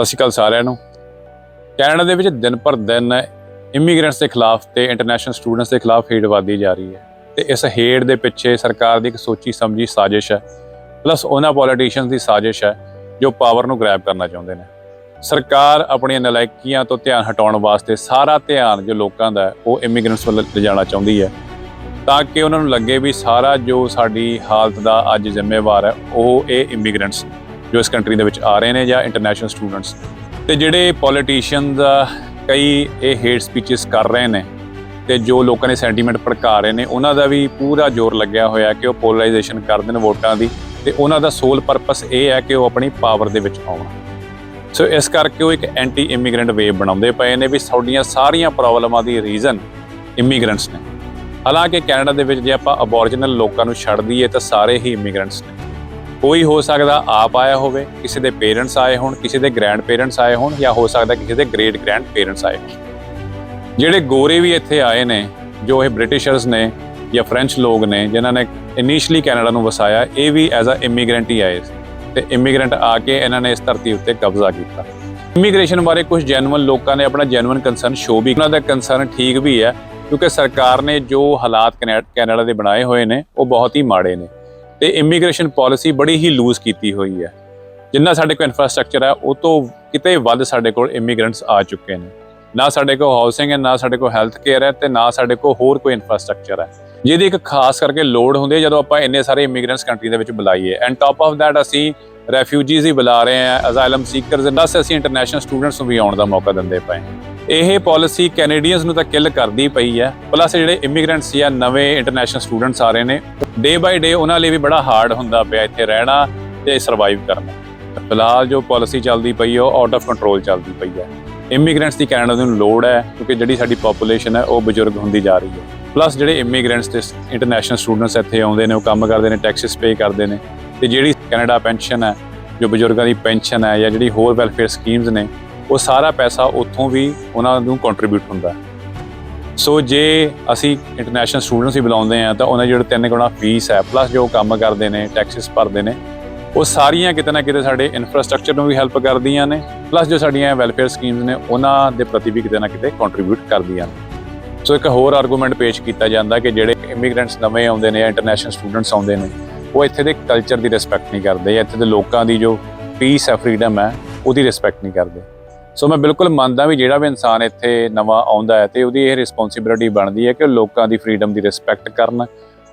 ਸਤਿ ਸ਼੍ਰੀ ਅਕਾਲ ਸਾਰਿਆਂ ਨੂੰ। ਕੈਨੇਡਾ ਦੇ ਵਿੱਚ ਦਿਨ ਪਰ ਦਿਨ ਇਮੀਗ੍ਰੈਂਟਸ ਦੇ ਖਿਲਾਫ ਤੇ ਇੰਟਰਨੈਸ਼ਨਲ ਸਟੂਡੈਂਟਸ ਦੇ ਖਿਲਾਫ ਹੇਡ ਵਧਦੀ ਜਾ ਰਹੀ ਹੈ ਤੇ ਇਸ ਹੇਡ ਦੇ ਪਿੱਛੇ ਸਰਕਾਰ ਦੀ ਇੱਕ ਸੋਚੀ ਸਮਝੀ ਸਾਜ਼ਿਸ਼ ਹੈ ਪਲੱਸ ਉਹਨਾਂ ਪੋਲੀਟੀਸ਼ੀਅਨਸ ਦੀ ਸਾਜ਼ਿਸ਼ ਹੈ ਜੋ ਪਾਵਰ ਨੂੰ ਗ੍ਰੈਬ ਕਰਨਾ ਚਾਹੁੰਦੇ ਨੇ। ਸਰਕਾਰ ਆਪਣੀਆਂ ਨਲਾਇਕੀਆਂ ਤੋਂ ਧਿਆਨ ਹਟਾਉਣ ਵਾਸਤੇ ਸਾਰਾ ਧਿਆਨ ਜੋ ਲੋਕਾਂ ਦਾ ਉਹ ਇਮੀਗ੍ਰੈਂਟਸ ਵੱਲ ਲਿਜਾਣਾ ਚਾਹੁੰਦੀ ਹੈ। ਤਾਂ ਕਿ ਉਹਨਾਂ ਨੂੰ ਲੱਗੇ ਵੀ ਸਾਰਾ ਜੋ ਸਾਡੀ ਹਾਲਤ ਦਾ ਅੱਜ ਜ਼ਿੰਮੇਵਾਰ ਹੈ, ਉਹ ਇਹ ਇਮੀਗ੍ਰੈਂਟਸ ਜੋ ਇਸ ਕੰਟਰੀ ਦੇ ਵਿੱਚ ਆ ਰਹੇ ਨੇ ਜਾਂ ਇੰਟਰਨੈਸ਼ਨਲ ਸਟੂਡੈਂਟਸ ਤੇ ਜਿਹੜੇ ਪੋਲੀਟੀਸ਼ੀਅਨ ਦਾ ਕਈ ਇਹ ਹੇਟ ਸਪੀਚਸ ਕਰ ਰਹੇ ਨੇ, ਤੇ ਜੋ ਲੋਕਾਂ ਦੇ ਸੈਂਟੀਮੈਂਟ ਭੜਕਾ ਰਹੇ ਨੇ, ਉਹਨਾਂ ਦਾ ਵੀ ਪੂਰਾ ਜ਼ੋਰ ਲੱਗਿਆ ਹੋਇਆ ਕਿ ਉਹ ਪੋਲਰਾਈਜੇਸ਼ਨ ਕਰ ਦੇਣ ਵੋਟਾਂ ਦੀ, ਤੇ ਉਹਨਾਂ ਦਾ ਸੋਲ ਪਰਪਸ ਇਹ ਹੈ ਕਿ ਉਹ ਆਪਣੀ ਪਾਵਰ ਦੇ ਵਿੱਚ ਆਉਣ। ਸੋ ਇਸ ਕਰਕੇ ਉਹ ਇੱਕ ਐਂਟੀ ਇਮੀਗ੍ਰੈਂਟ ਵੇਵ ਬਣਾਉਂਦੇ ਪਏ ਨੇ ਵੀ ਸਾਡੀਆਂ ਸਾਰੀਆਂ ਪ੍ਰੋਬਲਮਾਂ ਦੀ ਰੀਜ਼ਨ ਇਮੀਗ੍ਰੈਂਟਸ ਨੇ। ਹਾਲਾਂਕਿ ਕੈਨੇਡਾ ਦੇ ਵਿੱਚ ਜੇ ਆਪਾਂ ਅਬੋਰੀਜਨਲ ਲੋਕਾਂ ਨੂੰ ਛੱਡ ਦਈਏ, ਤਾਂ ਸਾਰੇ ਹੀ ਇਮੀਗ੍ਰੈਂਟਸ ਨੇ। ਕੋਈ ਹੋ ਸਕਦਾ ਆਪ ਆਇਆ ਹੋਵੇ, ਕਿਸੇ ਦੇ ਪੇਰੈਂਟਸ ਆਏ ਹੋਣ, ਕਿਸੇ ਦੇ ਗ੍ਰੈਂਡ ਪੇਰੈਂਟਸ ਆਏ ਹੋਣ ਜਾਂ ਹੋ ਸਕਦਾ ਕਿਸੇ ਦੇ ਗ੍ਰੇਟ ਗ੍ਰੈਂਡ ਪੇਰੈਂਟਸ ਆਏ ਹੋਣ। ਜਿਹੜੇ ਗੋਰੇ ਵੀ ਇੱਥੇ ਆਏ ਨੇ, ਜੋ ਇਹ ਬ੍ਰਿਟਿਸ਼ਰਸ ਨੇ ਜਾਂ ਫ੍ਰੈਂਚ ਲੋਕ ਨੇ, ਜਿਨ੍ਹਾਂ ਨੇ ਇਨੀਸ਼ੀਅਲੀ ਕੈਨੇਡਾ ਨੂੰ ਵਸਾਇਆ, ਇਹ ਵੀ ਐਜ਼ ਅ ਇਮੀਗ੍ਰੈਂਟ ਹੀ ਆਏ ਸੀ। ਤੇ ਇਮੀਗ੍ਰੈਂਟ ਆ ਕੇ ਇਹਨਾਂ ਨੇ ਇਸ ਧਰਤੀ ਉੱਤੇ ਕਬਜ਼ਾ ਕੀਤਾ। ਇਮੀਗ੍ਰੇਸ਼ਨ ਬਾਰੇ ਕੁਝ ਜੈਨੂਅਨ ਲੋਕਾਂ ਨੇ ਆਪਣਾ ਜੈਨੂਅਨ ਕੰਸਰਨ ਸ਼ੋ ਵੀ ਉਹਨਾਂ ਦਾ ਕੰਸਰਨ ਠੀਕ ਵੀ ਹੈ, ਕਿਉਂਕਿ ਸਰਕਾਰ ਨੇ ਜੋ ਹਾਲਾਤ ਕੈਨੇ- ਕੈਨੇਡਾ ਦੇ ਬਣਾਏ ਹੋਏ ਨੇ, ਉਹ ਬਹੁਤ ਹੀ ਮਾੜੇ ਨੇ। ਤੇ ਇਮੀਗ੍ਰੇਸ਼ਨ ਪਾਲਿਸੀ ਬੜੀ ਹੀ ਲੂਜ਼ ਕੀਤੀ ਹੋਈ ਹੈ। ਜਿੰਨਾ ਸਾਡੇ ਕੋਲ ਇਨਫਰਾਸਟ੍ਰਕਚਰ ਹੈ, ਉਹ ਤੋਂ ਕਿਤੇ ਵੱਧ ਸਾਡੇ ਕੋਲ ਇਮੀਗ੍ਰੈਂਟਸ ਆ ਚੁੱਕੇ ਨੇ। ਨਾ ਸਾਡੇ ਕੋਲ ਹਾਊਸਿੰਗ ਹੈ, ਨਾ ਸਾਡੇ ਕੋਲ ਹੈਲਥ ਕੇਅਰ ਹੈ ਤੇ ਨਾ ਸਾਡੇ ਕੋਲ ਹੋਰ ਕੋਈ ਇਨਫਰਾਸਟ੍ਰਕਚਰ ਹੈ। ਜਿਹਦੀ ਇੱਕ ਖਾਸ ਕਰਕੇ ਲੋੜ ਹੁੰਦੀ ਹੈ ਜਦੋਂ ਆਪਾਂ ਇੰਨੇ ਸਾਰੇ ਇਮੀਗ੍ਰੈਂਟਸ ਕੰਟਰੀ ਦੇ ਵਿੱਚ ਬੁਲਾਈਏ। ਐਂਡ ਟਾਪ ਆਫ ਦੈਟ ਅਸੀਂ ਰੈਫਿਊਜੀਜ਼ ਹੀ ਬੁਲਾ ਰਹੇ ਹਾਂ ਅਜ਼ਾਇਲਮ ਸੀਕਰਸ ਦਸ ਅਸੀਂ ਇੰਟਰਨੈਸ਼ਨਲ ਸਟੂਡੈਂਟਸ ਨੂੰ ਵੀ ਆਉਣ ਦਾ ਮੌਕਾ ਦਿੰਦੇ ਪਏ ਹਾਂ। ਇਹ ਪਾਲਿਸੀ ਕੈਨੇਡੀਅਨਸ ਨੂੰ ਤਾਂ ਕਿਲ ਕਰਦੀ ਪਈ ਹੈ। ਪਲੱਸ ਜਿਹੜੇ ਇਮੀਗ੍ਰੈਂਟਸ ਜਾਂ ਨਵੇਂ ਇੰਟਰਨੈਸ਼ਨਲ ਸਟੂਡੈਂਟਸ ਆ ਰਹੇ ਨੇ ਡੇ ਬਾਈ ਡੇ ਉਹਨਾਂ ਲਈ ਵੀ ਬੜਾ ਹਾਰਡ ਹੁੰਦਾ ਪਿਆ ਇੱਥੇ ਰਹਿਣਾ ਤੇ ਸਰਵਾਈਵ ਕਰਨਾ। ਫਿਲਹਾਲ ਜੋ ਪਾਲਿਸੀ ਚੱਲਦੀ ਪਈ ਹੈ ਉਹ ਆਊਟ ਆਫ ਕੰਟਰੋਲ ਚੱਲਦੀ ਪਈ ਹੈ। ਇਮੀਗ੍ਰੈਂਟਸ ਦੀ ਕੈਨੇਡਾ ਨੂੰ ਲੋੜ ਹੈ, ਕਿਉਂਕਿ ਜਿਹੜੀ ਸਾਡੀ ਪੋਪੂਲੇਸ਼ਨ ਹੈ, ਉਹ ਬਜ਼ੁਰਗ ਹੁੰਦੀ ਜਾ ਰਹੀ ਹੈ। ਪਲੱਸ ਜਿਹੜੇ ਇਮੀਗ੍ਰੈਂਟਸ ਤੇ ਇੰਟਰਨੈਸ਼ਨਲ ਸਟੂਡੈਂਟਸ ਇੱਥੇ ਆਉਂਦੇ ਨੇ, ਉਹ ਕੰਮ ਕਰਦੇ ਨੇ ਟੈਕਸਸ ਪੇ ਕਰਦੇ ਨੇ, ਤੇ ਜਿਹੜੀ ਕੈਨੇਡਾ ਪੈਨਸ਼ਨ ਹੈ, ਜੋ ਬਜ਼ੁਰਗਾਂ ਦੀ ਪੈਨਸ਼ਨ ਹੈ ਜਾਂ ਜਿਹੜੀ ਹੋਰ ਵੈਲਫੇਅਰ ਸਕੀਮਸ ਨੇ ਉਹ ਸਾਰਾ ਪੈਸਾ ਉੱਥੋਂ ਵੀ ਉਹਨਾਂ ਨੂੰ ਕੰਟਰੀਬਿਊਟ ਹੁੰਦਾ। ਸੋ ਜੇ ਅਸੀਂ ਇੰਟਰਨੈਸ਼ਨਲ ਸਟੂਡੈਂਟਸ ਹੀ ਬੁਲਾਉਂਦੇ ਆ ਤਾਂ ਉਹਨਾਂ ਦੀ ਜਿਹੜੀ ਤਿੰਨ ਗੁਣਾ ਫੀਸ ਹੈ ਪਲੱਸ ਜੋ ਕੰਮ ਕਰਦੇ ਨੇ ਟੈਕਸਸ ਭਰਦੇ ਨੇ, ਉਹ ਸਾਰੀਆਂ ਕਿਤੇ ਨਾ ਕਿਤੇ ਸਾਡੇ ਇਨਫਰਾਸਟ੍ਰਕਚਰ ਨੂੰ ਵੀ ਹੈਲਪ ਕਰਦੀਆਂ ਨੇ ਪਲੱਸ ਜੋ ਸਾਡੀਆਂ ਵੈਲਫੇਅਰ ਸਕੀਮਸ ਨੇ, ਉਹਨਾਂ ਦੇ ਪ੍ਰਤੀ ਵੀ ਕਿਤੇ ਨਾ ਕਿਤੇ ਕੰਟਰੀਬਿਊਟ ਕਰਦੀਆਂ ਨੇ। ਸੋ ਇੱਕ ਹੋਰ ਆਰਗੂਮੈਂਟ ਪੇਸ਼ ਕੀਤਾ ਜਾਂਦਾ ਕਿ ਜਿਹੜੇ ਇਮੀਗ੍ਰੈਂਟਸ ਨਵੇਂ ਆਉਂਦੇ ਨੇ ਜਾਂ ਇੰਟਰਨੈਸ਼ਨਲ ਸਟੂਡੈਂਟਸ ਆਉਂਦੇ ਨੇ, ਉਹ ਇੱਥੇ ਦੇ ਕਲਚਰ ਦੀ ਰਿਸਪੈਕਟ ਨਹੀਂ ਕਰਦੇ ਜਾਂ ਇੱਥੇ ਦੇ ਲੋਕਾਂ ਦੀ ਜੋ ਪੀਸ ਹੈ ਫਰੀडम ਹੈ, ਉਹਦੀ ਰਿਸਪੈਕਟ ਨਹੀਂ ਕਰਦੇ। ਸੋ ਮੈਂ ਬਿਲਕੁਲ ਮੰਨਦਾ ਵੀ ਜਿਹੜਾ ਵੀ ਇਨਸਾਨ ਇੱਥੇ ਨਵਾਂ ਆਉਂਦਾ ਹੈ ਤੇ ਉਹਦੀ ਇਹ ਰਿਸਪੌਂਸਿਬਿਲਟੀ ਬਣਦੀ ਹੈ ਕਿ ਉਹ ਲੋਕਾਂ ਦੀ ਫ੍ਰੀडम ਦੀ ਰਿਸਪੈਕਟ ਕਰਨ,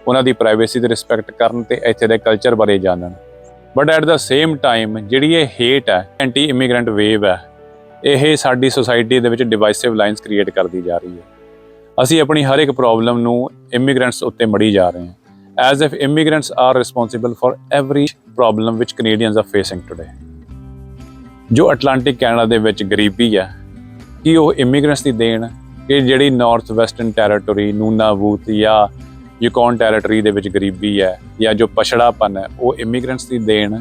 ਉਹਨਾਂ ਦੀ ਪ੍ਰਾਈਵੇਸੀ ਦੀ ਰਿਸਪੈਕਟ ਕਰਨ ਤੇ ਇੱਥੇ ਦੇ ਕਲਚਰ ਬਾਰੇ ਜਾਣਨ। But at the same time ਜਿਹੜੀ ਇਹ ਹੇਟ ਹੈ ਐਂਟੀ ਇਮੀਗ੍ਰੈਂਟ ਵੇਵ ਹੈ, ਇਹ ਸਾਡੀ ਸੋਸਾਇਟੀ ਦੇ ਵਿੱਚ ਡਿਵਾਈਸਿਵ ਲਾਈਨਸ ਕ੍ਰੀਏਟ ਕਰਦੀ ਜਾ ਰਹੀ ਹੈ। ਅਸੀਂ ਆਪਣੀ ਹਰ ਇੱਕ ਪ੍ਰੋਬਲਮ ਨੂੰ ਇਮੀਗ੍ਰੈਂਟਸ ਉੱਤੇ ਮੜੀ ਜਾ ਰਹੇ ਹਾਂ। As if immigrants are responsible for every problem which Canadians are facing today ਜੋ ਅਟਲਾਂਟਿਕ ਕੈਨੇਡਾ ਦੇ ਵਿੱਚ ਗਰੀਬੀ ਹੈ ਕਿ ਉਹ ਇਮੀਗ੍ਰੈਂਟਸ ਦੀ ਦੇਣ? ਕਿ ਜਿਹੜੀ ਨਾਰਥ ਵੈਸਟਰਨ ਟੈਰੀਟਰੀ ਨੂਨਾਵੂਤ ਜਾਂ ਯੂਕੌਨ ਟੈਰੀਟਰੀ ਦੇ ਵਿੱਚ ਗਰੀਬੀ ਹੈ ਜਾਂ ਜੋ ਪਛੜਾਪਨ ਹੈ ਉਹ ਇਮੀਗ੍ਰੈਂਟਸ ਦੀ ਦੇਣ?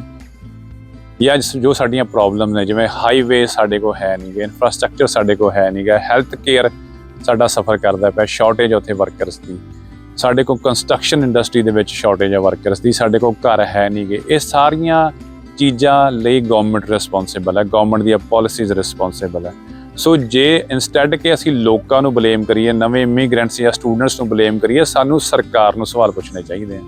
ਜਾਂ ਜੋ ਸਾਡੀਆਂ ਪ੍ਰੋਬਲਮ ਨੇ, ਜਿਵੇਂ ਹਾਈਵੇ ਸਾਡੇ ਕੋਲ ਹੈ ਨਹੀਂਗੇ ਇਨਫਰਾਸਟ੍ਰਕਚਰ ਸਾਡੇ ਕੋਲ ਹੈ ਨਹੀਂਗਾ ਹੈਲਥ ਕੇਅਰ ਸਾਡਾ ਸਫਰ ਕਰਦਾ ਪਿਆ ਸ਼ਾਰਟੇਜ ਉੱਥੇ ਵਰਕਰਸ ਦੀ। ਸਾਡੇ ਕੋਲ ਕੰਸਟਰਕਸ਼ਨ ਇੰਡਸਟਰੀ ਦੇ ਵਿੱਚ ਸ਼ਾਰਟੇਜ ਹੈ ਵਰਕਰਸ ਦੀ, ਸਾਡੇ ਕੋਲ ਘਰ ਹੈ ਨਹੀਂਗੇ ਇਹ ਸਾਰੀਆਂ ਚੀਜ਼ਾਂ ਲਈ ਗਵਰਨਮੈਂਟ ਰਿਸਪੌਂਸਿਬਲ ਹੈ ਗਵਰਨਮੈਂਟ ਦੀਆਂ ਪਾਲਿਸੀਜ਼ ਰਿਸਪੌਂਸਿਬਲ ਹੈ। ਸੋ ਜੇ ਇਨਸਟੈਡ ਕਿ ਅਸੀਂ ਲੋਕਾਂ ਨੂੰ ਬਲੇਮ ਕਰੀਏ, ਨਵੇਂ ਇਮੀਗ੍ਰੈਂਟਸ ਜਾਂ ਸਟੂਡੈਂਟਸ ਨੂੰ ਬਲੇਮ ਕਰੀਏ, ਸਾਨੂੰ ਸਰਕਾਰ ਨੂੰ ਸਵਾਲ ਪੁੱਛਣੇ ਚਾਹੀਦੇ ਆ।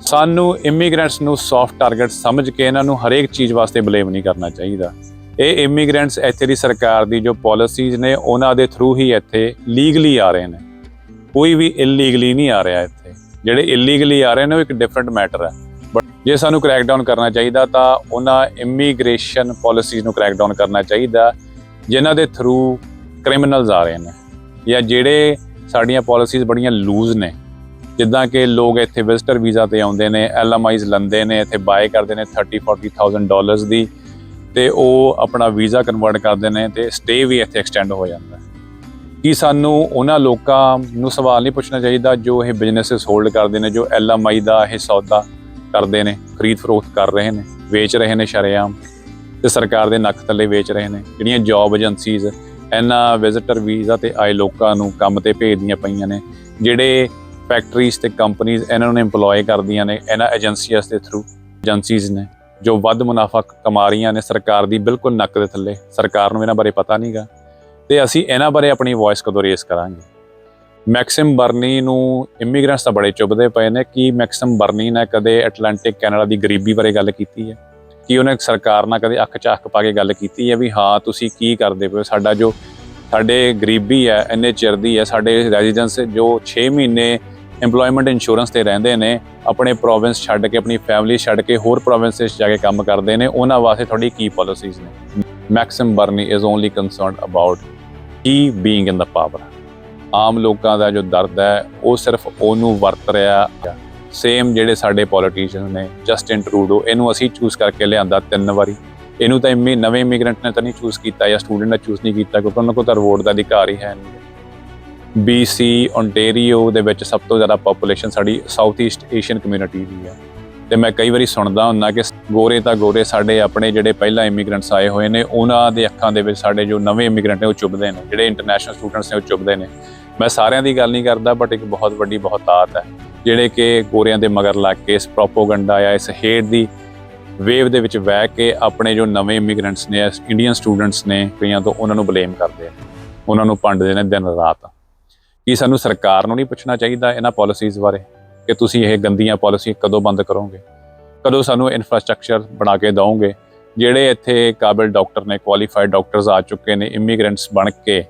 ਸਾਨੂੰ ਇਮੀਗ੍ਰੈਂਟਸ ਨੂੰ ਸੌਫਟ ਟਾਰਗੇਟ ਸਮਝ ਕੇ ਇਹਨਾਂ ਨੂੰ ਹਰੇਕ ਚੀਜ਼ ਵਾਸਤੇ ਬਲੇਮ ਨਹੀਂ ਕਰਨਾ ਚਾਹੀਦਾ। ਇਹ ਇਮੀਗ੍ਰੈਂਟਸ ਇੱਥੇ ਦੀ ਸਰਕਾਰ ਦੀ ਜੋ ਪਾਲਿਸੀਜ਼ ਨੇ, ਉਹਨਾਂ ਦੇ ਥਰੂ ਹੀ ਇੱਥੇ ਲੀਗਲੀ ਆ ਰਹੇ ਨੇ। ਕੋਈ ਵੀ ਇਲੀਗਲੀ ਨਹੀਂ ਆ ਰਿਹਾ ਇੱਥੇ। ਜਿਹੜੇ ਇਲੀਗਲੀ ਆ ਰਹੇ ਨੇ, ਉਹ ਇੱਕ ਡਿਫਰੈਂਟ ਮੈਟਰ ਹੈ। ਜੇ ਸਾਨੂੰ ਕ੍ਰੈਕਡਾਊਨ ਕਰਨਾ ਚਾਹੀਦਾ ਤਾਂ ਉਹਨਾਂ ਇਮੀਗ੍ਰੇਸ਼ਨ ਪਾਲਿਸੀਜ਼ ਨੂੰ ਕ੍ਰੈਕਡਾਊਨ ਕਰਨਾ ਚਾਹੀਦਾ, ਜਿਨ੍ਹਾਂ ਦੇ ਥਰੂ ਕ੍ਰਿਮੀਨਲਸ ਆ ਰਹੇ ਨੇ ਜਾਂ ਜਿਹੜੇ ਸਾਡੀਆਂ ਪਾਲਿਸੀਜ਼ ਬੜੀਆਂ ਲੂਜ਼ ਨੇ। ਜਿੱਦਾਂ ਕਿ ਲੋਕ ਇੱਥੇ ਵਿਜ਼ਟਰ ਵੀਜ਼ਾ ਤੇ ਆਉਂਦੇ ਨੇ ਐਲਐਮਆਈਜ਼ ਲੰਦੇ ਨੇ, ਇੱਥੇ ਬਾਏ ਕਰਦੇ ਨੇ 30 40000 ਡਾਲਰਸ ਦੀ ਤੇ ਉਹ ਆਪਣਾ ਵੀਜ਼ਾ ਕਨਵਰਟ ਕਰਦੇ ਨੇ ਤੇ ਸਟੇ ਵੀ ਇੱਥੇ ਐਕਸਟੈਂਡ ਹੋ ਜਾਂਦਾ। ਕੀ ਸਾਨੂੰ ਉਹਨਾਂ ਲੋਕਾਂ ਨੂੰ ਸਵਾਲ ਨਹੀਂ ਪੁੱਛਣਾ ਚਾਹੀਦਾ ਜੋ ਇਹ ਬਿਜ਼ਨੈਸਸ ਹੋਲਡ ਕਰਦੇ ਨੇ, ਜੋ ਐਲਐਮਆਈ ਦਾ ਇਹ ਸੌਦਾ ਕਰਦੇ ਨੇ, ਖਰੀਦ ਫਰੋਖਤ ਕਰ ਰਹੇ ਨੇ, ਵੇਚ ਰਹੇ ਨੇ ਸ਼ਰੇਆਮ ਤੇ ਸਰਕਾਰ ਦੇ ਨੱਕ ਥੱਲੇ ਵੇਚ ਰਹੇ ਨੇ। ਜਿਹੜੀਆਂ ਜੌਬ ਏਜੰਸੀਜ਼ ਇਹਨਾਂ ਵਿਜ਼ਿਟਰ ਵੀਜ਼ਾ ਤੇ ਆਏ ਲੋਕਾਂ ਨੂੰ ਕੰਮ ਤੇ ਭੇਜਦੀਆਂ ਪਈਆਂ ਨੇ, ਜਿਹੜੇ ਫੈਕਟਰੀਜ਼ ਤੇ ਕੰਪਨੀਆਂ ਇਹਨਾਂ ਨੂੰ EMPLOY ਕਰਦੀਆਂ ਨੇ, ਇਹਨਾਂ ਏਜੰਸੀਆਂ ਦੇ ਥਰੂ ਏਜੰਸੀਜ਼ ਨੇ, ਜੋ ਵੱਧ ਮੁਨਾਫਾ ਕਮਾ ਰਹੀਆਂ ਨੇ ਸਰਕਾਰ ਦੀ ਬਿਲਕੁਲ ਨੱਕ ਦੇ ਥੱਲੇ। ਸਰਕਾਰ ਨੂੰ ਇਹਨਾਂ ਬਾਰੇ ਪਤਾ ਨਹੀਂਗਾ ਤੇ ਅਸੀਂ ਇਹਨਾਂ ਬਾਰੇ ਆਪਣੀ ਵੌਇਸ ਕਦੋਂ ਰੇਸ ਕਰਾਂਗੇ। ਮੈਕਸਿਮ ਬਰਨੀ ਨੂੰ ਇਮੀਗ੍ਰੈਂਟਸ ਤਾਂ ਬੜੇ ਚੁੱਭਦੇ ਪਏ ਨੇ। ਕਿ ਮੈਕਸਿਮ ਬਰਨੀ ਨੇ ਕਦੇ ਐਟਲਾਂਟਿਕ ਕੈਨੇਡਾ ਦੀ ਗਰੀਬੀ ਬਾਰੇ ਗੱਲ ਕੀਤੀ ਹੈ? ਕਿ ਉਹਨੇ ਸਰਕਾਰ ਨਾਲ ਕਦੇ ਅੱਖ 'ਚ ਪਾ ਕੇ ਗੱਲ ਕੀਤੀ ਹੈ ਵੀ ਹਾਂ, ਤੁਸੀਂ ਕੀ ਕਰਦੇ ਪਏ ਹੋ? ਸਾਡਾ ਜੋ ਸਾਡੇ ਗਰੀਬੀ ਹੈ, ਇੰਨੇ ਚਿਰ ਦੀ ਹੈ, ਸਾਡੇ ਰੈਜ਼ੀਡੈਂਸ ਜੋ 6 ਮਹੀਨੇ EMPLOYMENT ਇੰਸ਼ੋਰੈਂਸ ਤੇ ਰਹਿੰਦੇ ਨੇ, ਆਪਣੇ ਪ੍ਰੋਵਿੰਸ ਛੱਡ ਕੇ, ਆਪਣੀ ਫੈਮਿਲੀ ਛੱਡ ਕੇ, ਹੋਰ ਪ੍ਰੋਵਿੰਸਸ ਜਾ ਕੇ ਕੰਮ ਕਰਦੇ ਨੇ, ਉਹਨਾਂ ਵਾਸਤੇ ਤੁਹਾਡੀ ਕੀ ਪਾਲਿਸੀਜ਼ ਨੇ? Maxime Bernier is only concerned about he being in the power ਆਮ ਲੋਕਾਂ ਦਾ ਜੋ ਦਰਦ ਹੈ, ਉਹ ਸਿਰਫ ਉਹਨੂੰ ਵਰਤ ਰਿਹਾ। ਸੇਮ ਜਿਹੜੇ ਸਾਡੇ ਪੋਲੀਟੀਸ਼ੀਅਨ ਨੇ ਜਸਟਿਨ ਟਰੂਡੋ ਇਹਨੂੰ ਅਸੀਂ ਚੂਜ਼ ਕਰਕੇ ਲਿਆਂਦਾ ਤਿੰਨ ਵਾਰੀ। ਇਹਨੂੰ ਤਾਂ ਇਮੀ, ਨਵੇਂ ਇਮੀਗ੍ਰੈਂਟ ਨੇ ਤਾਂ ਨਹੀਂ ਚੂਜ਼ ਕੀਤਾ ਜਾਂ ਸਟੂਡੈਂਟ ਨੇ ਚੂਜ਼ ਨਹੀਂ ਕੀਤਾ, ਕਿਉਂਕਿ ਉਹਨਾਂ ਕੋਲ ਤਾਂ ਵੋਟ ਦਾ ਅਧਿਕਾਰ ਹੀ ਹੈ ਨਹੀਂ। BC ਓਨਟਾਰੀਓ ਦੇ ਵਿੱਚ ਸਭ ਤੋਂ ਜ਼ਿਆਦਾ ਪੋਪੂਲੇਸ਼ਨ ਸਾਡੀ ਸਾਊਥ ਈਸਟ ਏਸ਼ੀਅਨ ਕਮਿਊਨਿਟੀ ਦੀ ਹੈ। ਤੇ ਮੈਂ ਕਈ ਵਾਰੀ ਸੁਣਦਾ ਹੁੰਦਾ ਕਿ ਗੋਰੇ ਤਾਂ ਗੋਰੇ ਸਾਡੇ ਆਪਣੇ ਜਿਹੜੇ ਪਹਿਲਾਂ ਇਮੀਗ੍ਰੈਂਟਸ ਆਏ ਹੋਏ ਨੇ, ਉਹਨਾਂ ਦੇ ਅੱਖਾਂ ਦੇ ਵਿੱਚ ਸਾਡੇ ਜੋ ਨਵੇਂ ਇਮੀਗ੍ਰੈਂਟ ਨੇ, ਉਹ ਚੁੱਭਦੇ ਨੇ। ਜਿਹੜੇ ਇੰਟਰਨੈਸ਼ਨਲ ਸਟੂਡੈਂਟਸ ਨੇ, ਉਹ ਚੁੱਭਦੇ ਨੇ। ਮੈਂ ਸਾਰਿਆਂ ਦੀ ਗੱਲ ਨਹੀਂ ਕਰਦਾ ਬਟ ਇੱਕ ਬਹੁਤ ਵੱਡੀ ਬਹੁਤਾਤ ਹੈ, ਜਿਹੜੇ ਕਿ ਗੋਰਿਆਂ ਦੇ ਮਗਰ ਲੱਗ ਕੇ ਇਸ ਪ੍ਰੋਪੋਗੰਡਾ ਜਾਂ ਇਸ ਹੇਟ ਦੀ ਵੇਵ ਦੇ ਵਿੱਚ ਵਹਿ ਕੇ ਆਪਣੇ ਜੋ ਨਵੇਂ ਇਮੀਗ੍ਰੈਂਟਸ ਨੇ ਇੰਡੀਅਨ ਸਟੂਡੈਂਟਸ ਨੇ, ਕਈਆਂ ਤੋਂ ਉਹਨਾਂ ਨੂੰ ਬਲੇਮ ਕਰਦੇ ਆ। ਉਹਨਾਂ ਨੂੰ ਭੰਡਦੇ ਨੇ ਦਿਨ ਰਾਤ। ਕੀ ਸਾਨੂੰ ਸਰਕਾਰ ਨੂੰ ਨਹੀਂ ਪੁੱਛਣਾ ਚਾਹੀਦਾ ਇਹਨਾਂ ਪਾਲਿਸੀਜ਼ ਬਾਰੇ ਕਿ ਤੁਸੀਂ ਇਹ ਗੰਦੀਆਂ ਪਾਲਿਸੀ ਕਦੋਂ ਬੰਦ ਕਰੋਗੇ? ਕਦੋਂ ਸਾਨੂੰ ਇਨਫਰਾਸਟ੍ਰਕਚਰ ਬਣਾ ਕੇ ਦਿਓਗੇ ਜਿਹੜੇ ਇੱਥੇ ਕਾਬਿਲ ਡਾਕਟਰ ਨੇ ਕੁਆਲੀਫਾਈਡ ਡਾਕਟਰਸ ਆ ਚੁੱਕੇ ਨੇ ਇਮੀਗ੍ਰੈਂਟਸ ਬਣ ਕੇ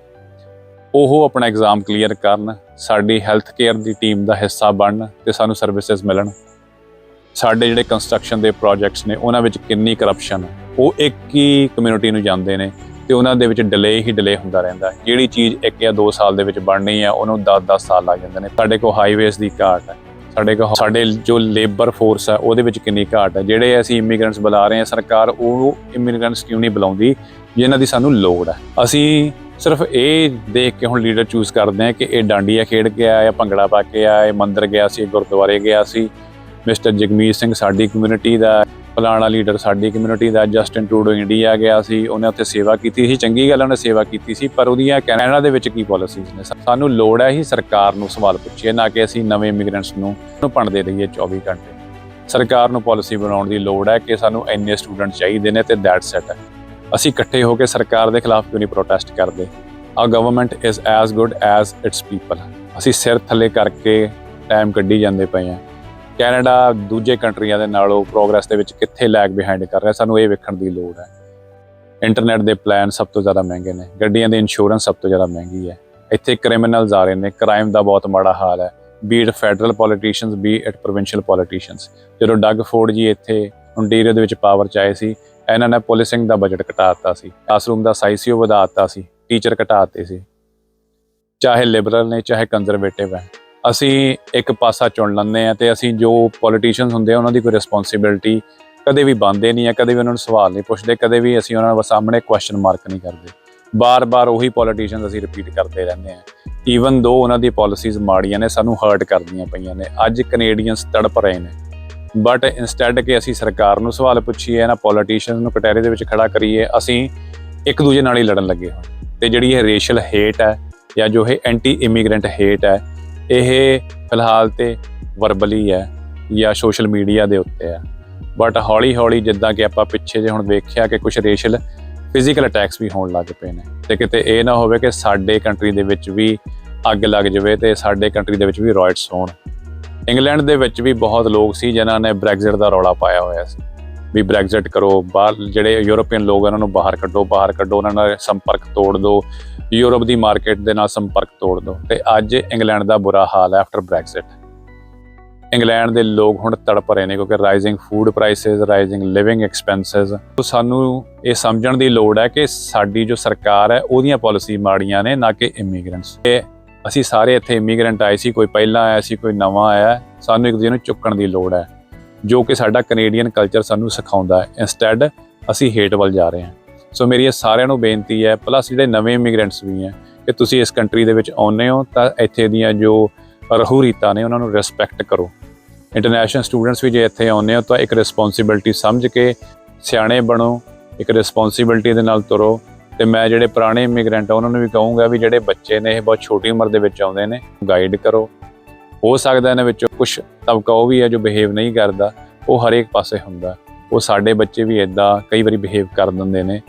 ਉਹ ਆਪਣਾ ਐਗਜ਼ਾਮ ਕਲੀਅਰ ਕਰਨ, ਸਾਡੀ ਹੈਲਥ ਕੇਅਰ ਦੀ ਟੀਮ ਦਾ ਹਿੱਸਾ ਬਣਨ ਤੇ ਸਾਨੂੰ ਸਰਵਿਸਿਜ਼ ਮਿਲਣ। ਸਾਡੇ ਜਿਹੜੇ ਕੰਸਟਰਕਸ਼ਨ ਦੇ ਪ੍ਰੋਜੈਕਟਸ ਨੇ, ਉਹਨਾਂ ਵਿੱਚ ਕਿੰਨੀ ਕਰਪਸ਼ਨ ਉਹ ਇੱਕ ਹੀ ਕਮਿਊਨਿਟੀ ਨੂੰ ਜਾਂਦੇ ਨੇ ਤੇ ਉਹਨਾਂ ਦੇ ਵਿੱਚ ਡਿਲੇ ਹੀ ਡਿਲੇ ਹੁੰਦਾ ਰਹਿੰਦਾ ਜਿਹੜੀ ਚੀਜ਼ 1 ਜਾਂ 2 ਸਾਲ ਦੇ ਵਿੱਚ ਬਣਨੀ ਆ ਉਹਨੂੰ 10-10 ਸਾਲ ਲੱਗ ਜਾਂਦੇ ਨੇ। ਸਾਡੇ ਕੋਲ ਹਾਈਵੇਜ਼ ਦੀ ਘਾਟ ਹੈ, ਸਾਡੇ ਕੋਲ ਸਾਡੇ ਜੋ ਲੇਬਰ ਫੋਰਸ ਹੈ, ਉਹਦੇ ਵਿੱਚ ਕਿੰਨੀ ਘਾਟ ਹੈ। ਜਿਹੜੇ ਅਸੀਂ ਇਮੀਗ੍ਰੈਂਟਸ ਬੁਲਾ ਰਹੇ ਹਾਂ, ਸਰਕਾਰ ਉਹ ਇਮੀਗ੍ਰੈਂਟਸ ਕਿਉਂ ਨਹੀਂ ਬੁਲਾਉਂਦੀ, ਜਿਨ੍ਹਾਂ ਦੀ ਸਾਨੂੰ ਲੋੜ ਹੈ। ਅਸੀਂ ਸਿਰਫ ਇਹ ਦੇਖ ਕੇ ਹੁਣ ਲੀਡਰ ਚੂਜ਼ ਕਰਦੇ ਹਾਂ ਕਿ ਇਹ ਡਾਂਡੀਆ ਖੇਡ ਕੇ ਆਇਆ ਜਾਂ ਭੰਗੜਾ ਪਾ ਕੇ ਆਇਆ, ਇਹ ਮੰਦਿਰ ਗਿਆ ਸੀ ਗੁਰਦੁਆਰੇ ਗਿਆ ਸੀ। ਮਿਸਟਰ ਜਗਮੀਤ ਸਿੰਘ ਸਾਡੀ ਕਮਿਊਨਿਟੀ ਦਾ, ਫਲਾਣਾ ਲੀਡਰ ਸਾਡੀ ਕਮਿਊਨਿਟੀ ਦਾ, ਜਸਟਿਨ ਟਰੂਡੋ ਇੰਡੀਆ ਗਿਆ ਸੀ, ਉਹਨੇ ਉੱਥੇ ਸੇਵਾ ਕੀਤੀ ਸੀ। ਚੰਗੀ ਗੱਲ ਉਹਨੇ ਸੇਵਾ ਕੀਤੀ ਸੀ, ਪਰ ਉਹਦੀਆਂ ਕੈਨੇਡਾ ਦੇ ਵਿੱਚ ਕੀ ਪਾਲਿਸੀਜ਼ ਨੇ? ਸਾਨੂੰ ਲੋੜ ਹੈ ਹੀ ਸਰਕਾਰ ਨੂੰ ਸਵਾਲ ਪੁੱਛੀਏ, ਨਾ ਕਿ ਅਸੀਂ ਨਵੇਂ ਇਮੀਗ੍ਰੈਂਟਸ ਨੂੰ ਨੂੰ ਭੰਡਦੇ ਰਹੀਏ 24 ਘੰਟੇ। ਸਰਕਾਰ ਨੂੰ ਪਾਲਿਸੀ ਬਣਾਉਣ ਦੀ ਲੋੜ ਹੈ ਕਿ ਸਾਨੂੰ ਇੰਨੇ ਸਟੂਡੈਂਟ ਚਾਹੀਦੇ ਨੇ ਤੇ ਦੈਟਸ ਇਟ ਅਸੀਂ ਇਕੱਠੇ ਹੋ ਕੇ ਸਰਕਾਰ ਦੇ ਖਿਲਾਫ ਕਿਉਂ ਨਹੀਂ ਪ੍ਰੋਟੈਸਟ ਕਰਦੇ? A government is as good as its people ਅਸੀਂ ਸਿਰ ਥੱਲੇ ਕਰਕੇ ਟਾਈਮ ਕੱਢੀ ਜਾਂਦੇ ਪਏ ਆ ਕੈਨੇਡਾ ਦੂਜੇ ਕੰਟਰੀਆਂ ਦੇ ਨਾਲੋਂ ਪ੍ਰੋਗਰੈਸ ਦੇ ਵਿੱਚ ਕਿੱਥੇ ਲੈਗ ਬਿਹਾਈਂਡ ਕਰ ਰਿਹਾ, ਸਾਨੂੰ ਇਹ ਵੇਖਣ ਦੀ ਲੋੜ ਹੈ। ਇੰਟਰਨੈਟ ਦੇ ਪਲਾਨ ਸਭ ਤੋਂ ਜ਼ਿਆਦਾ ਮਹਿੰਗੇ ਨੇ। ਗੱਡੀਆਂ ਦੀ ਇੰਸ਼ੋਰੈਂਸ ਸਭ ਤੋਂ ਜ਼ਿਆਦਾ ਮਹਿੰਗੀ ਹੈ। ਇੱਥੇ ਕ੍ਰਿਮੀਨਲਸ ਆ ਰਹੇ ਨੇ। ਕ੍ਰਾਈਮ ਦਾ ਬਹੁਤ ਮਾੜਾ ਹਾਲ ਹੈ। Be it federal politicians be it provincial politicians ਜਦੋਂ ਡੱਗ ਫੋਰਡ ਜੀ ਇੱਥੇ ਓਨਟਾਰੀਓ ਦੇ ਵਿੱਚ ਪਾਵਰ ਚ ਆਏ ਸੀ ਇਹਨਾਂ ਨੇ ਪੁਲਿਸਿੰਗ ਦਾ ਬਜਟ ਘਟਾ ਦਿੱਤਾ ਸੀ ਕਲਾਸਰੂਮ ਦਾ ਸਾਈਜ਼ ਸੀ, ਉਹ ਵਧਾ ਦਿੱਤਾ ਸੀ ਟੀਚਰ ਘਟਾ ਦਿੱਤੇ ਸੀ। ਚਾਹੇ ਲਿਬਰਲ ਨੇ, ਚਾਹੇ ਕੰਜ਼ਰਵੇਟਿਵ ਹੈ। ਅਸੀਂ ਇੱਕ ਪਾਸਾ ਚੁਣ ਲੈਂਦੇ ਆ ਤੇ ਅਸੀਂ ਜੋ ਪੋਲੀਟੀਸ਼ੀਅਨਸ ਹੁੰਦੇ ਆ, ਉਹਨਾਂ ਦੀ ਕੋਈ ਰਿਸਪੌਂਸਿਬਿਲਟੀ ਕਦੇ ਵੀ ਬੰਦੇ ਨਹੀਂ ਆ, ਕਦੇ ਵੀ ਉਹਨਾਂ ਨੂੰ ਸਵਾਲ ਨਹੀਂ ਪੁੱਛਦੇ, ਕਦੇ ਵੀ ਅਸੀਂ ਉਹਨਾਂ ਦੇ ਸਾਹਮਣੇ ਕੁਐਸਚਨ ਮਾਰਕ ਨਹੀਂ ਕਰਦੇ। ਬਾਰ-ਬਾਰ ਉਹੀ ਪੋਲੀਟੀਸ਼ੀਅਨਸ ਅਸੀਂ ਰਿਪੀਟ ਕਰਦੇ ਰਹਿੰਦੇ ਆ ਈਵਨ ਦੋ ਉਹਨਾਂ ਦੀ ਪਾਲਿਸੀਜ਼ ਮਾੜੀਆਂ ਨੇ, ਸਾਨੂੰ ਹਰਟ ਕਰਦੀਆਂ ਪਈਆਂ ਨੇ। ਅੱਜ ਕੈਨੇਡੀਅਨਸ ਤੜਪ ਰਹੇ ਨੇ। ਬਟ ਇਨਸਟੈਡ ਕਿ ਅਸੀਂ ਸਰਕਾਰ ਨੂੰ ਸਵਾਲ ਪੁੱਛੀਏ ਨਾ ਪੋਲੀਟੀਸ਼ੀਅਨਸ ਨੂੰ ਕਟਹਿਰੇ ਦੇ ਵਿੱਚ ਖੜਾ ਕਰੀਏ, ਅਸੀਂ ਇੱਕ ਦੂਜੇ ਨਾਲ ਹੀ ਲੜਨ ਲੱਗੇ ਹੋਏ ਤੇ ਜਿਹੜੀ ਇਹ ਰੇਸ਼ੀਅਲ ਹੇਟ ਹੈ ਜਾਂ ਜੋ ਇਹ ਐਂਟੀ ਇਮੀਗ੍ਰੈਂਟ ਹੇਟ ਹੈ, ਇਹ ਫਿਲਹਾਲ ਤੇ ਵਰਬਲੀ ਹੈ ਜਾਂ ਸੋਸ਼ਲ ਮੀਡੀਆ ਦੇ ਉੱਤੇ ਹੈ। ਬਟ ਹੌਲੀ ਹੌਲੀ ਜਿੱਦਾਂ ਕਿ ਆਪਾਂ ਪਿੱਛੇ ਜੇ ਹੁਣ ਵੇਖਿਆ ਕਿ ਕੁਝ ਰੇਸ਼ੀਅਲ ਫਿਜ਼ੀਕਲ ਅਟੈਕਸ ਵੀ ਹੋਣ ਲੱਗ ਪਏ ਨੇ, ਤੇ ਕਿਤੇ ਇਹ ਨਾ ਹੋਵੇ ਕਿ ਸਾਡੇ ਕੰਟਰੀ ਦੇ ਵਿੱਚ ਵੀ ਅੱਗ ਲੱਗ ਜਾਵੇ ਤੇ ਸਾਡੇ ਕੰਟਰੀ ਦੇ ਵਿੱਚ ਵੀ ਰੋਇਟਸ ਹੋਣ। ਇੰਗਲੈਂਡ ਦੇ ਵਿੱਚ ਵੀ ਬਹੁਤ ਲੋਕ ਸੀ ਜਿਨ੍ਹਾਂ ਨੇ ਬ੍ਰੈਗਜ਼ਿਟ ਦਾ ਰੌਲਾ ਪਾਇਆ ਹੋਇਆ ਸੀ। ਵੀ ਬ੍ਰੈਗਜ਼ਿਟ ਕਰੋ ਬਾਹਰ ਜਿਹੜੇ ਯੂਰੋਪੀਅਨ ਲੋਕ ਆ, ਉਹਨਾਂ ਨੂੰ ਬਾਹਰ ਕੱਢੋ ਬਾਹਰ ਕੱਢੋ ਉਹਨਾਂ ਨਾਲ ਸੰਪਰਕ ਤੋੜ ਦਿਓ ਯੂਰਪ ਦੀ ਮਾਰਕੀਟ ਦੇ ਨਾਲ ਸੰਪਰਕ ਤੋੜ ਦਿਓ ਤੇ ਅੱਜ ਇੰਗਲੈਂਡ ਦਾ ਬੁਰਾ ਹਾਲ ਹੈ ਆਫਟਰ ਬ੍ਰੈਗਜ਼ਿਟ। ਇੰਗਲੈਂਡ ਦੇ ਲੋਕ ਹੁਣ ਤੜਪ ਰਹੇ ਨੇ ਕਿਉਂਕਿ rising food prices rising living expenses so ਸਾਨੂੰ ਇਹ ਸਮਝਣ ਦੀ ਲੋੜ ਹੈ ਕਿ ਸਾਡੀ ਜੋ ਸਰਕਾਰ ਹੈ ਉਹਦੀਆਂ ਪਾਲਿਸੀ ਮਾੜੀਆਂ ਨੇ ਨਾ ਕਿ ਇਮੀਗ੍ਰੈਂਟਸ ਇਹ ਅਸੀਂ ਸਾਰੇ ਇੱਥੇ ਇਮੀਗ੍ਰੈਂਟ ਆਏ ਸੀ, ਕੋਈ ਪਹਿਲਾਂ ਆਇਆ ਸੀ, ਕੋਈ ਨਵਾਂ ਆਇਆ, ਸਾਨੂੰ ਇੱਕ ਦੂਜੇ ਨੂੰ ਚੁੱਕਣ ਦੀ ਲੋੜ ਹੈ, ਜੋ ਕਿ ਸਾਡਾ ਕੈਨੇਡੀਅਨ ਕਲਚਰ ਸਾਨੂੰ ਸਿਖਾਉਂਦਾ ਹੈ। ਇਨਸਟੈਡ ਅਸੀਂ ਹੇਟ ਵੱਲ ਜਾ ਰਹੇ ਹਾਂ। ਸੋ ਮੇਰੀ ਇਹ ਸਾਰਿਆਂ ਨੂੰ ਬੇਨਤੀ ਹੈ ਪਲੱਸ ਜਿਹੜੇ ਨਵੇਂ ਇਮੀਗ੍ਰੈਂਟਸ ਵੀ ਹੈ, ਕਿ ਤੁਸੀਂ ਇਸ ਕੰਟਰੀ ਦੇ ਵਿੱਚ ਆਉਂਦੇ ਹੋ, ਤਾਂ ਇੱਥੇ ਦੀਆਂ ਜੋ ਰਹੂ ਰੀਤਾਂ ਨੇ, ਉਹਨਾਂ ਨੂੰ ਰਿਸਪੈਕਟ ਕਰੋ। ਇੰਟਰਨੈਸ਼ਨਲ ਸਟੂਡੈਂਟਸ ਵੀ ਜੇ ਇੱਥੇ ਆਉਂਦੇ ਹੋ, ਤਾਂ ਇੱਕ ਰਿਸਪੌਂਸਿਬਿਲਟੀ ਸਮਝ ਕੇ ਸਿਆਣੇ ਬਣੋ, ਇੱਕ ਰਿਸਪੌਂਸਿਬਿਲਟੀ ਦੇ ਨਾਲ ਤੁਰੋ ਤੇ ਮੈਂ ਜਿਹੜੇ ਪੁਰਾਣੇ ਇਮੀਗ੍ਰੈਂਟ ਆ, ਉਹਨਾਂ ਨੂੰ ਵੀ ਕਹੂੰਗਾ ਵੀ ਜਿਹੜੇ ਬੱਚੇ ਨੇ ਇਹ ਬਹੁਤ ਛੋਟੀ ਉਮਰ ਦੇ ਵਿੱਚ ਆਉਂਦੇ ਨੇ ਗਾਈਡ ਕਰੋ। ਹੋ ਸਕਦਾ ਇਹਨਾਂ ਵਿੱਚੋਂ ਕੁਝ ਤਬਕਾ ਉਹ ਵੀ ਹੈ ਜੋ ਬਿਹੇਵ ਨਹੀਂ ਕਰਦਾ, ਉਹ ਹਰੇਕ ਪਾਸੇ ਹੁੰਦਾ। ਉਹ ਸਾਡੇ ਬੱਚੇ ਵੀ ਇਦਾਂ ਕਈ ਵਾਰੀ ਬਿਹੇਵ ਕਰ ਦਿੰਦੇ ਨੇ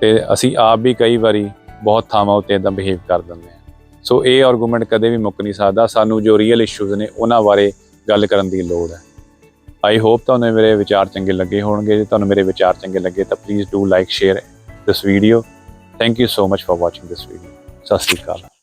ਤੇ ਅਸੀਂ ਆਪ ਵੀ ਕਈ ਵਾਰੀ ਬਹੁਤ ਥਾਵਾਂ ਉੱਤੇ ਇਦਾਂ ਬਿਹੇਵ ਕਰ ਦਿੰਦੇ ਹਾਂ। ਸੋ ਇਹ ਆਰਗੂਮੈਂਟ ਕਦੇ ਵੀ ਮੁੱਕ ਨਹੀਂ ਸਕਦਾ, ਸਾਨੂੰ ਜੋ ਰੀਅਲ ਇਸ਼ੂਜ਼ ਨੇ ਉਹਨਾਂ ਬਾਰੇ ਗੱਲ ਕਰਨ ਦੀ ਲੋੜ ਹੈ। ਆਈ ਹੋਪ ਤੁਹਾਨੂੰ ਮੇਰੇ ਵਿਚਾਰ ਚੰਗੇ ਲੱਗੇ ਹੋਣਗੇ, ਜੇ ਤੁਹਾਨੂੰ ਮੇਰੇ ਵਿਚਾਰ ਚੰਗੇ ਲੱਗੇ ਤਾਂ please do like share this video thank you so much for watching this video ਸਤਿ ਸ਼੍ਰੀ ਅਕਾਲ